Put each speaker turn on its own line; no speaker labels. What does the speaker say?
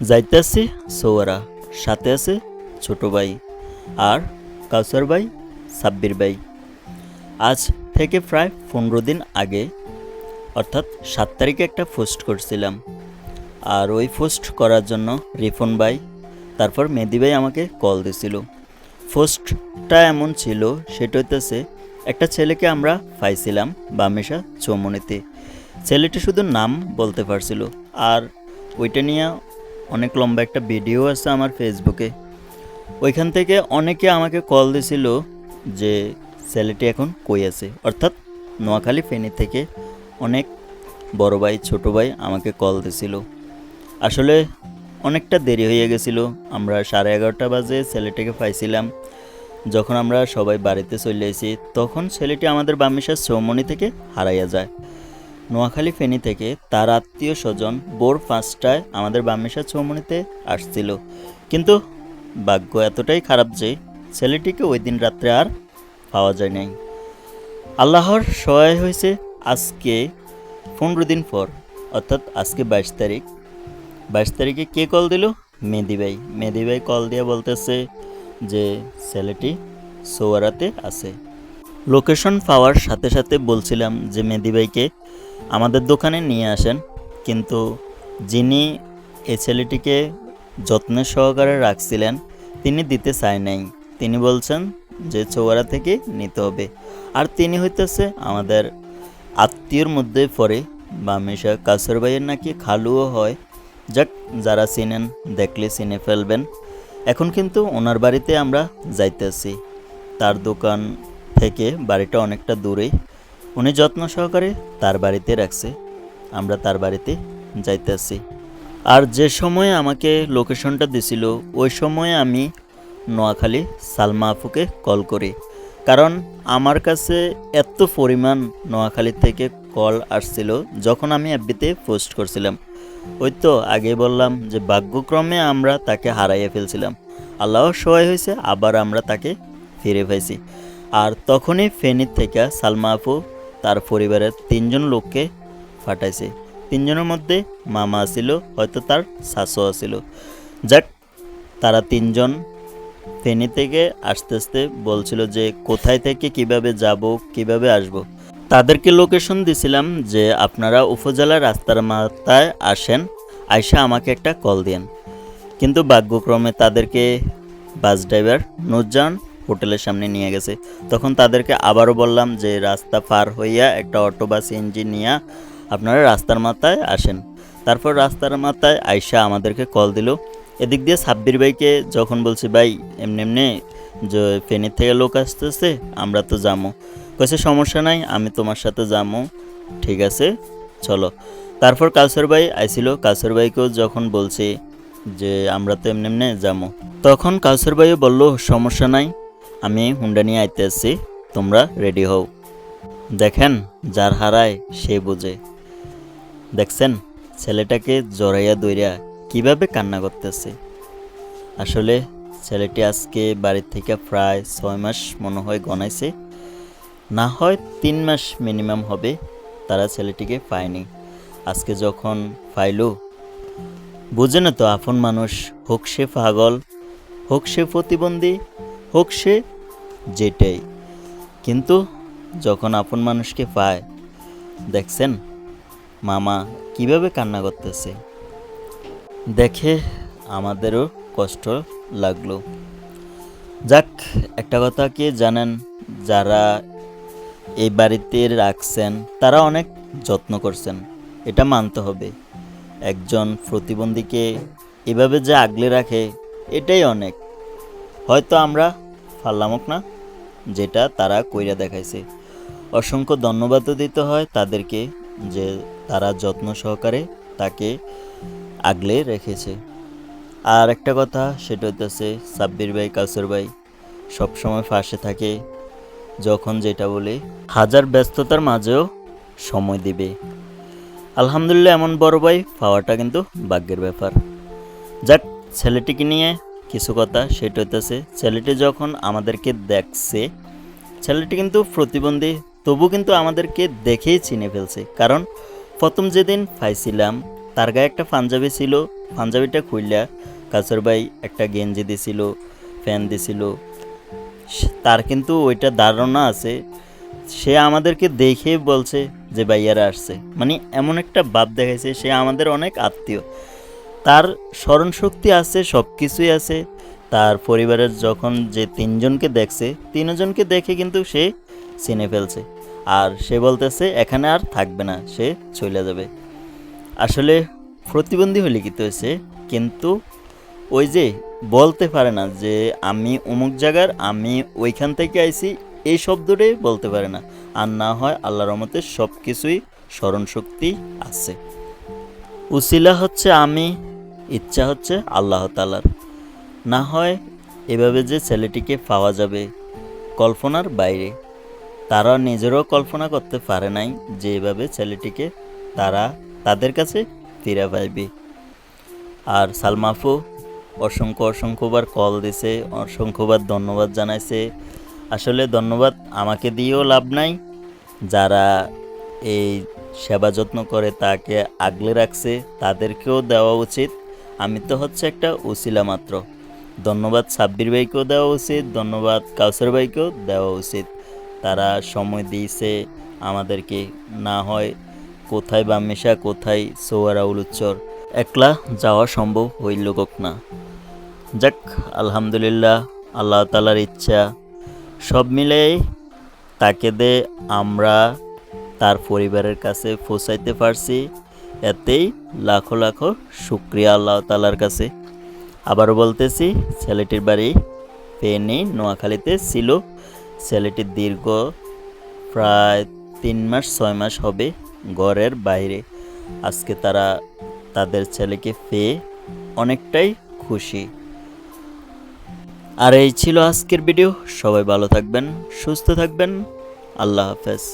যাইতেছি, সৌয়ারা। সাথে আছে ছোট ভাই আর কাউসার ভাই, সাব্বির ভাই। আজ থেকে প্রায় পনেরো দিন আগে, অর্থাৎ সাত তারিখে একটা পোস্ট করছিলাম। আর ওই পোস্ট করার জন্য রিফন ভাই, তারপর মেহেদি ভাই আমাকে কল দিছিল। পোস্টটা এমন ছিল, সেটা হইতেছে একটা ছেলেকে আমরা পাইছিলাম বামেশা চৌমনিতে। ছেলেটি শুধু নাম বলতে পারছিল, আর ওইটা নিয়ে অনেক লম্বা একটা ভিডিও আছে আমার ফেসবুকে। ওইখান থেকে অনেকে আমাকে কল দিছিল যে, ছেলেটি এখন কই আছে? অর্থাৎ নোয়াখালী ফেনী থেকে অনেক বড় ভাই, ছোট ভাই আমাকে কল দিছিল। আসলে অনেকটা দেরি হয়ে গেছিল। আমরা সাড়ে এগারোটা বাজে ছেলেটাকে পাইছিলাম। যখন আমরা সবাই বাড়িতে চলে এসেছি তখন ছেলেটি আমাদের বামিশার চৌমনি থেকে হারাইয়া যায়। নোয়াখালী ফেনী থেকে তার আত্মীয় স্বজন বোর পাঁচটায় আমাদের বামেশা চৌমনিতে আসছিল। কিন্তু ভাগ্য এতটাই খারাপ যে ছেলেটিকে ওই দিন রাত্রে আর পাওয়া যায় নাই। আল্লাহর সহায় হয়েছে আজকে পনেরো দিন পর, অর্থাৎ আজকে বাইশ তারিখ। বাইশ তারিখে কে কল দিল? মেহেদি ভাই। কল দিয়ে বলতেছে যে ছেলেটি সোয়ারাতে আছে। লোকেশন পাওয়ার সাথে সাথে বলছিলাম যে মেহেদি ভাইকে আমাদের দোকানে নিয়ে আসেন, কিন্তু যিনি এ ছেলেটিকে যত্নের সহকারে রাখছিলেন, তিনি দিতে চায় নাই। তিনি বলছেন যে চৌয়ারা থেকে নিতে হবে। আর তিনি হইতেছে আমাদের আত্মীয়র মধ্যে পড়ে, বা মেশা কাসর ভাইয়ের নাকি খালুও হয়। যাক, যারা চিনেন, দেখলে চিনে ফেলবেন। এখন কিন্তু ওনার বাড়িতে আমরা যাইতেছি। তার দোকান থেকে বাড়িটা অনেকটা দূরেই উনি যত্ন সহকারে তার বাড়িতে রাখছে। আমরা তার বাড়িতে যাইতেছি আর যে সময়ে আমাকে লোকেশনটা দিছিল, ওই সময়ে আমি নোয়াখালী সালমা আফুকে কল করি। কারণ আমার কাছে এত পরিমাণ নোয়াখালী থেকে কল আসছিল যখন আমি এফবিতে পোস্ট করছিলাম। ওই তো আগে বললাম যে, ভাগ্যক্রমে আমরা তাকে হারাইয়ে ফেলছিলাম। আল্লাহর সহায় হয়েছে আবার আমরা তাকে ফিরে পাইছি। আর তখনই ফেনীর থেকে সালমা আপু তার পরিবারের তিনজন লোককে ফাটাইছে। তিনজনের মধ্যে মামা ছিল হয়তো তার শাশু ছিল যাক, তারা তিনজন ফেনী থেকে আস্তে আস্তে বলছিল যে, কোথায় থেকে কীভাবে যাব, কীভাবে আসব। তাদেরকে লোকেশন দিছিলাম যে, আপনারা উপজেলা রাস্তার মাথায় আসেন আয়সা আমাকে একটা কল দেন কিন্তু ভাগ্যক্রমে তাদেরকে বাস ড্রাইভার নুরজান হোটেলের সামনে নিয়ে গেছে। তখন তাদেরকে আবারও বললাম যে, রাস্তা পার হইয়া একটা অটো বা সিএনজি নিয়ে আপনারা রাস্তার মাথায় আসেন। তারপর রাস্তার মাথায় আয়সা আমাদেরকে কল দিল। এদিক দিয়ে সাব্বির ভাইকে যখন বলছি, ভাই, এমনি এমনি যে ফেনীর থেকে লোক আসতেছে, আমরা তো যাব কয়েছে সমস্যা নাই, আমি তোমার সাথে যাব ঠিক আছে, চলো। তারপর কাউসার ভাই আইছিল কাউসার ভাইকেও যখন বলছি যে, আমরা তো এমনি এমনি যাব তখন কাউসার ভাইও বলল, সমস্যা নাই আমি হুন্ডা নিয়ে আইতে আসছি তোমরা রেডি হও। দেখেন, যার হারায় সে বোঝে। দেখছেন, ছেলেটাকে জড়াইয়া দইরা কীভাবে কান্না করতেছে। আসলে ছেলেটি আজকে বাড়ির থেকে প্রায় ছয় মাস মনে হয় গনাইছে। না হয় তিন মাস মিনিমাম হবে, তারা ছেলেটিকে পায়নি। আজকে যখন পাইলো, বুঝে না তো আপন মানুষ, হোক সে পাগল, হোক সে প্রতিবন্ধী হোক সে যেটাই। কিন্তু যখন আপন মানুষকে পায়, দেখছেন মামা কীভাবে কান্না করতেছে? দেখে আমাদেরও কষ্ট লাগল। যাক, একটা কথা কি জানেন, যারা এই বাড়িতে রাখছেন, তারা অনেক যত্ন করছেন, এটা মানতে হবে। একজন প্রতিবন্ধীকে এভাবে যে আগলে রাখে, এটাই অনেক। হয়তো আমরা পারলামক না, যেটা তারা কইরা দেখাইছে। অসংখ্য ধন্যবাদও দিতে হয় তাদেরকে যে তারা যত্ন সহকারে তাকে আগলে রেখেছে। আর একটা কথা, সেটা হইতেছে, সাব্বির ভাই কাসর ভাই সবসময় ফাঁসে থাকে, যখন যেটা বলে, হাজার ব্যস্ততার মাঝেও সময় দিবে। আলহামদুলিল্লাহ, এমন বড় ভাই পাওয়াটা কিন্তু ভাগ্যের ব্যাপার। যাক, ছেলেটিকে নিয়ে কিছু কথা সেটা হইতেছে, ছেলেটি যখন আমাদেরকে দেখছে, ছেলেটি কিন্তু প্রতিবন্ধী, তবু কিন্তু আমাদেরকে দেখেই চিনে ফেলছে। কারণ প্রথম যেদিন পাইছিলাম, তার গায়ে একটা পাঞ্জাবি ছিল, পাঞ্জাবিটা খুললা কাসর ভাই একটা গেঞ্জি দিছিল ফ্যান দিছিল। তার কিন্তু ওইটা ধারণা আছে, সে আমাদেরকে দেখে বলছে যে ভাইয়ারা আসছে। মানে এমন একটা ভাব দেখাইছে, সে আমাদের অনেক আত্মীয়। তার স্মরণশক্তি আছে সব কিছুই আছে। তার পরিবারের যখন যে তিনজনকে দেখছে, তিনজনকে দেখে কিন্তু সে চিনে ফেলছে। আর সে বলতেছে, এখানে আর থাকবে না, সে চলে যাবে। আসলে প্রতিবন্ধী হয়ে লিখিত হয়েছে? কিন্তু ওই যে বলতে পারে না যে, আমি অমুক জায়গার, আমি ওইখান থেকে আইছি। এই শব্দটাই বলতে পারে না। আর না হয় আল্লাহর রহমতে সব কিছুই স্মরণশক্তি আছে। উসিলা হচ্ছে আমি, ইচ্ছা হচ্ছে আল্লাহ তালার না হয় এভাবে যে ছেলেটিকে পাওয়া যাবে কল্পনার বাইরে। তারা নিজেরও কল্পনা করতে পারে নাই যে এভাবে ছেলেটিকে তারা তাদের কাছে ফিরে পাইবে। আর সালমাফু অসংখ্য অসংখ্যবার কল দিছে, অসংখ্যবার ধন্যবাদ জানাইছে। আসলে ধন্যবাদ আমাকে দিয়েও লাভ নাই। যারা এই সেবা যত্ন করে তাকে আগলে রাখছে, তাদেরকেও দেওয়া উচিত। আমি তো হচ্ছে একটা উসিলা মাত্র। ধন্যবাদ সাব্বির ভাইকেও দেওয়া উচিত, ধন্যবাদ কাউসার ভাইকেও দেওয়া উচিত। তারা সময় দিয়েছে আমাদেরকে, না হয় কোথায় বামেশা কোথায় সোয়ারাউল উচ্চর একলা যাওয়া সম্ভব হইল হোক না। যাক, আলহামদুলিল্লাহ, আল্লাহ তালার ইচ্ছা। সব মিলে তাকে দে, আমরা তার পরিবারের কাছে পৌঁছাইতে পারছি। এতেই লাখো লাখো শুক্রিয়া আল্লাহ তালার কাছে। আবারও বলতেছি, ছেলেটির বাড়ি ফেনী নোয়াখালীতে ছিল। ছেলেটির দীর্ঘ প্রায় তিন মাস, ছয় মাস হবে ঘরের বাইরে। আজকে তারা তাদের ছেলেকে পেয়ে অনেকটাই খুশি। আর এই ছিল আজকের ভিডিও। সবাই ভালো থাকবেন, সুস্থ থাকবেন। আল্লাহ হাফেজ।